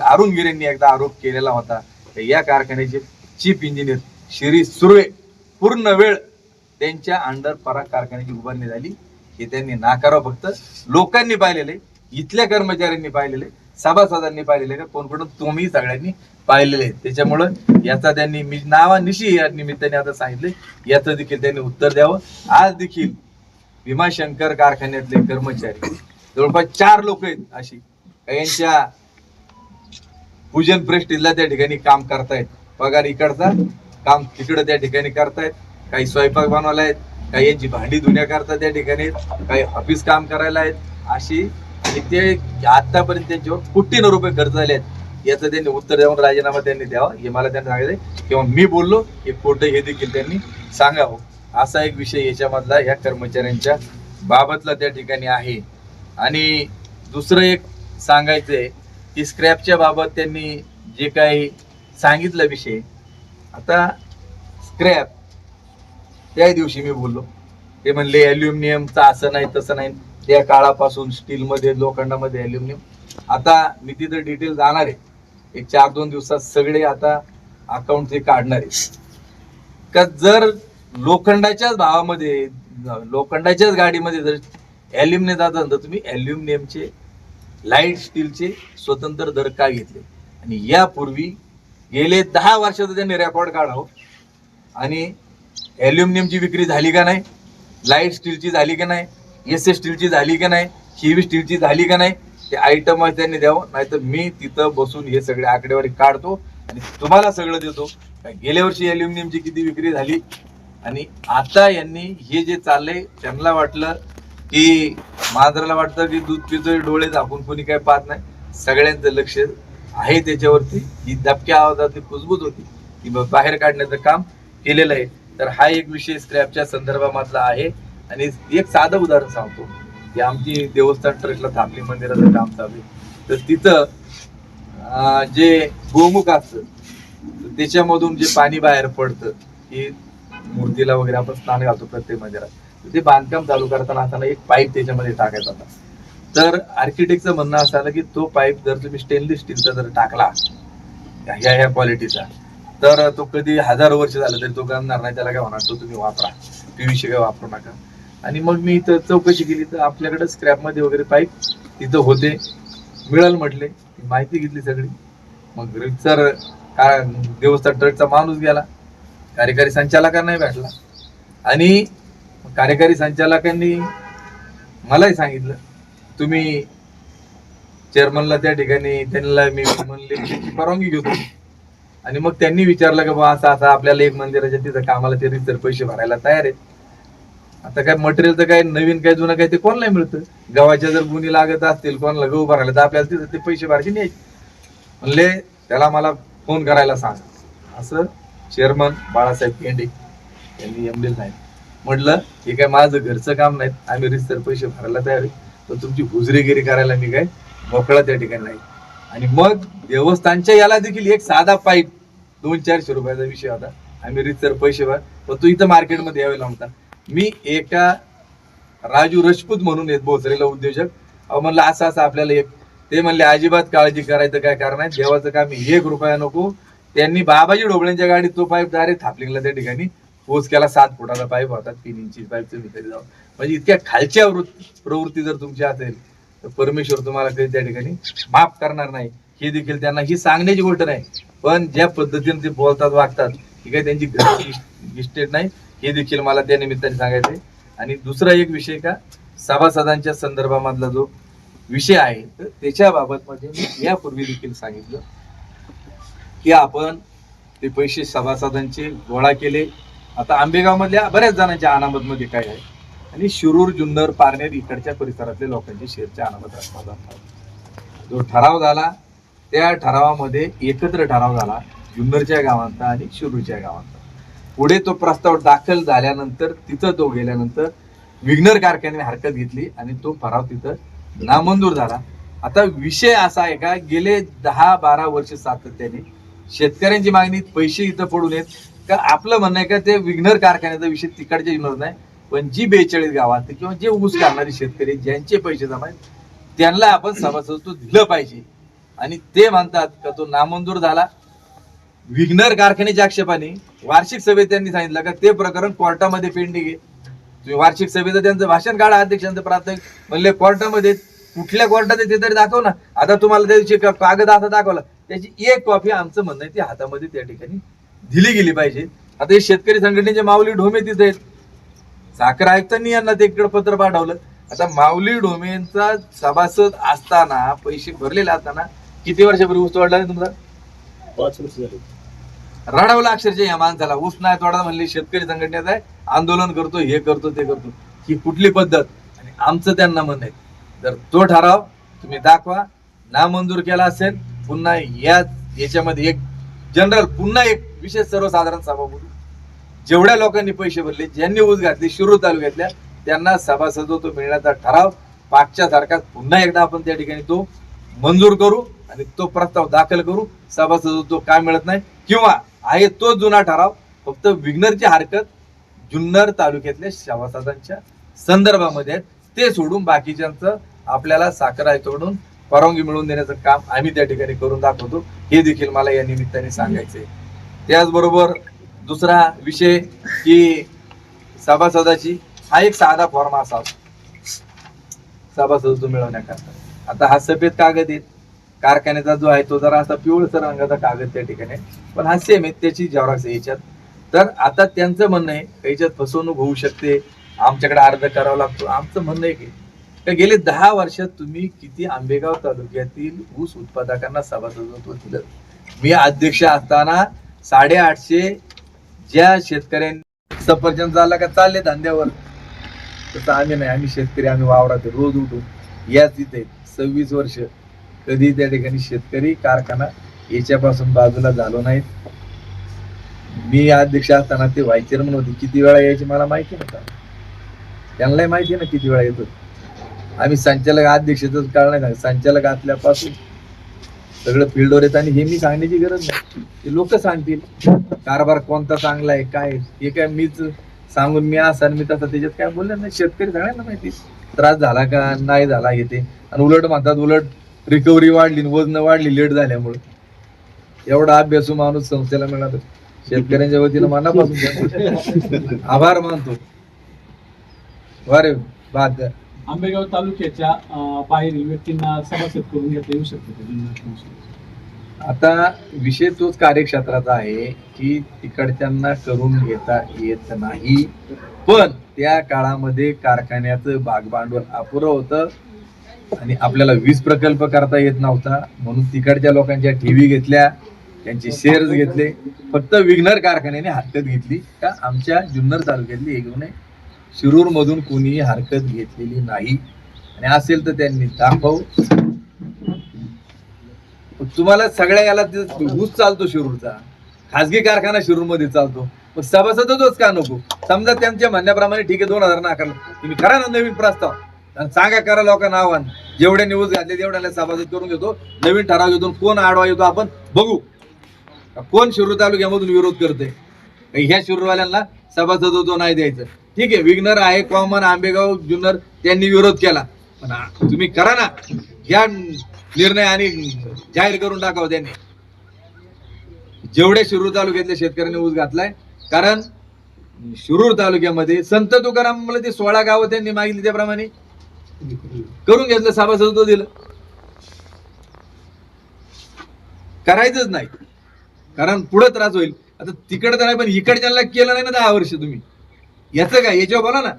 अरुण गिरेंनी एकदा आरोप केलेला होता या कारखान्याचे चीफ इंजिनियर श्री सुर्वे पूर्ण वेळ त्यांच्या अंडर पराग कारखान्याची उभारणी झाली. हे त्यांनी नाकारावं फक्त लोकांनी पाहिलेले इथल्या कर्मचाऱ्यांनी पाहिलेले सभासदांनी पाहिलेले का कोण कोण तुम्ही सगळ्यांनी पाहिलेले. त्याच्यामुळं याचा त्यांनी मी नावानिशी या निमित्ताने आता सांगितले. याचं देखील त्यांनी उत्तर द्यावं. आज देखील भीमाशंकर कारखान्यातले कर्मचारी जवळपास चार लोक आहेत अशी यांच्या पूजन प्रेस्टीजला त्या ठिकाणी काम करतायत. पगार इकडचा काम तिकडं त्या ठिकाणी करतायत. काही स्वयंपाक बनवायला आहेत काही यांची भांडी धुण्या करतात त्या ठिकाणी काही ऑफिस काम करायला आहेत. अशी आणि ते आतापर्यंत त्यांच्यावर कोटीनं रुपये खर्च झाले आहेत. याचं त्यांनी उत्तर देऊन राजीनामा त्यांनी द्यावा हे मला त्यांनी सांगितलं किंवा मी बोललो हे खोटं हे देखील त्यांनी सांगावं. असा एक विषय याच्यामधला या कर्मचाऱ्यांच्या बाबतला त्या ठिकाणी आहे. आणि दुसरं एक सांगायचं आहे की स्क्रॅपच्या बाबत त्यांनी जे काही सांगितलं विषय आता स्क्रॅप त्या दिवशी मी बोललो. ते म्हणले अल्युमिनियमचं असं नाही तसं नाही. त्या काळापासून स्टीलमध्ये लोखंडामध्ये अल्युमिनियम आता मी तिथं डिटेल जाणार आहे. एक चार दोन दिवसात सगळे आता अकाउंट ते काढणार आहे. का जर लोखंडाच्याच भावामध्ये लोखंडाच्याच गाडीमध्ये जर अल्युमिनियम जात असेल तर तुम्ही अल्युमिनियमचे लाइट स्टीलचे स्वतंत्र दर का घेतले? आणि यापूर्वी गेले दहा वर्षात त्यांनी रेकॉर्ड काढावं. आणि ॲल्युमिनियमची विक्री झाली का नाही? लाइट स्टीलची झाली का नाही? एस एस स्टीलची झाली का नाही? शिवी स्टीलची झाली का नाही? ते आयटम त्यांनी द्यावं. नाहीतर मी तिथं बसून हे सगळे आकडेवारी काढतो आणि तुम्हाला सगळं देतो. गेल्या वर्षी ॲल्युमिनियमची किती विक्री झाली? आणि आता यांनी हे जे चाललंय त्यांना वाटलं की मांजराला वाटतं की दूध पितोय डोळे झाकून कोणी काय पाहत नाही. सगळ्यांचं लक्ष आहे त्याच्यावरती. ही दबक्या आवाजातली कुजबूज होती. ती बाहेर काढण्याचं काम केलेलं आहे. तर हा एक विषय स्क्रॅपच्या संदर्भामधला आहे. आणि एक साधं उदाहरण सांगतो. की आमची देवस्थान ट्रस्टला थापली मंदिराचं काम चालू तर तिथं जे गोमुख असतं त्याच्यामधून जे पाणी बाहेर पडतं की मूर्तीला वगैरे आपण स्नान घालतो प्रत्येक मंदिरात. ते बांधकाम चालू करताना असताना एक पाईप त्याच्यामध्ये टाकायचा होता. तर आर्किटेक्टचं म्हणणं असं आलं की तो पाईप जर तुम्ही स्टेनलेस स्टीलचा जर टाकला ह्या ह्या क्वालिटीचा तर तो कधी हजार वर्ष झालं तरी तो करणार नाही. त्याला काय होणार? तो तुम्ही वापरा. पीव्हीसी काय वापरू नका. आणि मग मी इथं चौकशी केली. तर आपल्याकडे स्क्रॅपमध्ये वगैरे पाईप तिथं होते. मिळेल म्हटले. माहिती घेतली सगळी. मग रितसर का देवस्थान ट्रकचा माणूस गेला. कार्यकारी संचालकांनाही नाही भेटला. आणि कार्यकारी संचालकांनी मलाही सांगितलं. तुम्ही चेअरमनला त्या ठिकाणी त्यांना मी म्हणले परवानगी घेतो आणि मग त्यांनी विचारलं की बा असं असं आपल्याला एक मंदिराच्या तिथं कामाला ते तर पैसे भरायला तयार आहेत. आता काय मटेरियल तर काय नवीन काय जुनं काय ते कोणाला मिळतं. गव्हाच्या जर गुणी लागत असतील कोणाला गहू भरायला तर आपल्याला तिथं ते पैसे भरायचे नाही. म्हणले त्याला मला फोन करायला सांग. असं चेअरमन बाळासाहेब पेंडे यांनी एमडी नाही म्हटलं हे काय माझं घरचं काम नाही आम्ही रिस्तर पैसे भरायला तयार आहे. तर तुमची हुजरेगिरी करायला मी काय मोकळा त्या ठिकाणी नाही. आणि मग देवस्थानच्या याला देखील एक साधा पाईप दोन चारशे रुपयाचा विषय होता. आम्ही रिस्तर पैसे भर पण तो इथं मार्केटमध्ये यावे लागता मी एका राजू राजपूत म्हणून येत भोसरेला उद्योजक. अहो म्हणलं असं असं आपल्याला एक ते म्हणले अजिबात काळजी करायचं काय कारण आहे? देवाचं काम एक रुपया नको. त्यांनी बाबाजी ढोबळ्यांच्या गाडीत तो पाईप डायरेक्ट थापलिंगला त्या ठिकाणी. पोच केला सात फुटाचा पाईप होता तीन इंची पाईप तुम्ही तरी जाऊ म्हणजे इतक्या खालच्या प्रवृत्ती जर तुमची असेल तर परमेश्वर तुम्हाला कधी त्या ठिकाणी माफ करणार नाही. हे देखील त्यांना ही सांगण्याची गोष्ट नाही. पण ज्या पद्धतीने ते बोलतात वागतात ही काही त्यांची इस्टेट नाही. हे देखील मला त्या निमित्ताने सांगायचंय आणि दुसरा एक विषय का सभासदांच्या संदर्भामधला जो विषय आहे तर त्याच्या बाबतमध्ये मी यापूर्वी देखील सांगितलं की आपण ते पैसे सभासदांचे गोळा केले आता आंबेगाव मधल्या बऱ्याच जणांच्या अनामत मध्ये काय आहे? आणि शिरूर जुन्नर पारनेर इकडच्या परिसरातल्या लोकांचे शेअरच्या अनामत रकमा जातात जो ठराव झाला त्या ठरावामध्ये एकत्र ठराव झाला जुन्नरच्या गावांचा आणि शिरूरच्या गावांचा. पुढे तो प्रस्ताव दाखल झाल्यानंतर तिथं तो गेल्यानंतर विघ्नर कारखान्याने हरकत घेतली आणि तो ठराव तिथं नामंजूर झाला. आता विषय असा आहे का गेले दहा बारा वर्ष सातत्याने शेतकऱ्यांची मागणी पैसे इथं पडून येत का आपलं म्हणणं आहे का ते विघ्नर कारखान्याचा विषय तिकडच्या विघ्नर नाही पण जी बेचाळीस गावात किंवा जे ऊस करणारे शेतकरी ज्यांचे पैसे जमा आहेत त्यांना आपण सभासदत्व दिलं पाहिजे. आणि ते म्हणतात का तो नामंजूर झाला. विघ्नर कारखान्याच्या आक्षेपाने वार्षिक सभेत त्यांनी सांगितलं का ते प्रकरण कोर्टामध्ये पेंडिंग आहे. तुम्ही वार्षिक सभेचं त्यांचं भाषण काढा अध्यक्षांचं प्राथमिक. म्हणले कोर्टामध्ये कुठल्या कोर्टात ते तरी दाखव ना. आता तुम्हाला त्या दिवशी कागद असा दाखवला. त्याची एक कॉपी आमचं म्हणणं आहे ती हातामध्ये त्या ठिकाणी दिली गेली पाहिजे. आता हे शेतकरी संघटनेचे माऊली ढोमे तिथे आहेत. साखर आयुक्तांनी यांना ते इकडे पत्र पाठवलं. आता माऊली ढोमेंचा सभासद असताना पैसे भरलेले असताना किती वर्षापूर्वी ऊस तोडला नाही तुमचा? पाच वर्ष झाले. रडवलं अक्षरशः या माणसाला. ऊस नाही तोडा म्हणले शेतकरी संघटनेत आहे. आंदोलन करतो हे करतो ते करतो. ही कुठली पद्धत? आणि आमचं त्यांना म्हणणं आहे. जर तो ठराव तुम्ही दाखवा. नामंजूर केला असेल पुन्हा या याच्यामध्ये एक जनरल पुन्हा एक विशेष सर्वसाधारण सभा बोलू. जेवढ्या लोकांनी पैसे भरले ज्यांनी ऊस घातली शिरूर तालुक्यातल्या त्यांना सभासदत्व मिळण्याचा ठराव पाठच्या तारखात पुन्हा एकदा आपण त्या ठिकाणी तो मंजूर करू आणि तो प्रस्ताव दाखल करू. सभासदत्व काय मिळत नाही. किंवा आहे तो जुना ठराव फक्त विग्नरची हरकत जुन्नर तालुक्यातल्या सभासदांच्या संदर्भामध्ये आहेत. ते सोडून बाकीच्यांचं आपल्याला साखर आयुक्ताकडून परवानगी मिळवून देण्याचं काम आम्ही त्या ठिकाणी करून दाखवतो. हे देखील मला या निमित्ताने सांगायचंय. त्याचबरोबर दुसरा विषय की सभासदाची हा एक साधा फॉर्म असावा सभासदत्व मिळवण्याकरता. आता हा सफेद कागद आहे कारखान्याचा जो आहे तो जरा असा पिवळसर रंगाचा कागद त्या ठिकाणी पण हा सेम आहे त्याची जेव्हा याच्यात. तर आता त्यांचं म्हणणं आहे याच्यात फसवणूक होऊ शकते? आमच्याकडे अर्ज करावा लागतो. आमचं म्हणणं आहे की तर गेले दहा वर्षात तुम्ही किती आंबेगाव तालुक्यातील ऊस उत्पादकांना सभासदत्व दिलं? मी अध्यक्ष असताना साडेआठशे ज्या शेतकऱ्यांनी सफरचंद झाला का चालले धंद्यावर? तसं आम्ही नाही आम्ही शेतकरी आम्ही वावरात रोज उठून याच इथे सव्वीस वर्ष कधी त्या ठिकाणी शेतकरी कारखाना याच्यापासून बाजूला झालो नाहीत. मी अध्यक्ष असताना ते व्हाईस चेअरमन होते. किती वेळा यायचे मला माहिती नव्हतं. त्यांनाही माहिती ना किती वेळा येतो आम्ही संचालक नाही. सांगत. संचालक असल्यापासून सगळं फील्डवर येत आणि हे मी सांगण्याची गरज नाही. ते लोक सांगतील. कारभार कोणता चांगला आहे काय. हे काय मीच सांगून मी असा मी तसा त्याच्यात काय बोलले नाही. शेतकरी सगळ्यांना माहिती त्रास झाला का? नाही झाला हे ते. आणि उलट म्हणतात उलट रिकव्हरी वाढली वजन वाढली लेट झाल्यामुळे. एवढा अभ्यासू माणूस संस्थेला मिळाला शेतकऱ्यांच्या वतीनं मनापासून आभार मानतो. वारे बाद आंबेगाव तालुक्याच्या बाहेरील व्यक्तींना सभासद करून घेता येऊ शकते आता विषय तोच कार्यक्षेत्राचा आहे की तिकडच्यांना करून घेता येत नाही. पण त्या काळामध्ये कारखान्याचं भागभांडवल अपुरं होतं आणि आपल्याला वीज प्रकल्प करता येत नव्हता. म्हणून तिकडच्या लोकांच्या ठेवी घेतल्या त्यांचे शेअर्स घेतले. फक्त विघ्नर कारखान्याने हरकत घेतली. का आमच्या जुन्नर तालुक्यातली एक गुन्हे शिरूर मधून कोणीही हरकत घेतलेली नाही. आणि असेल तर त्यांनी दाखव. तुम्हाला सगळ्या याला ऊस चालतो शिरूरचा. खासगी कारखाना शिरूरमध्ये चालतो. मग सभासदच का नको? समजा त्यांच्या म्हणण्याप्रमाणे ठीक आहे दोन हजार नाकारलं तुम्ही करा ना नवीन प्रस्ताव. आणि सांगा करा लोकांना आव्हान. जेवढे न्यूज घातले तेवढ्याला सभासद करून घेतो. नवीन ठराव घेतो कोण आडवा येतो आपण बघू. कोण शिरूर तालुक्यामधून विरोध करते ह्या शिरूरवाल्यांना सभासद तो नाही द्यायचं. ठीक आहे विघ्नर आहे कॉमन आंबेगाव जुन्नर त्यांनी विरोध केला. पण तुम्ही करा ना. घ्या निर्णय आणि जाहीर करून टाकावं त्यांनी. जेवढे शिरूर तालुक्यातल्या शेतकऱ्यांनी ऊस घातलाय कारण शिरूर तालुक्यामध्ये संत तुकाराम ते सोळा गावं त्यांनी मागितली त्याप्रमाणे. करून घेतलं सभासदत्व दिलं. करायचंच नाही. कारण पुढे त्रास होईल. आता तिकडं तर नाही पण इकडच्या केलं नाही ना दहा वर्ष तुम्ही. याचं काय याच्यावर बोला ना.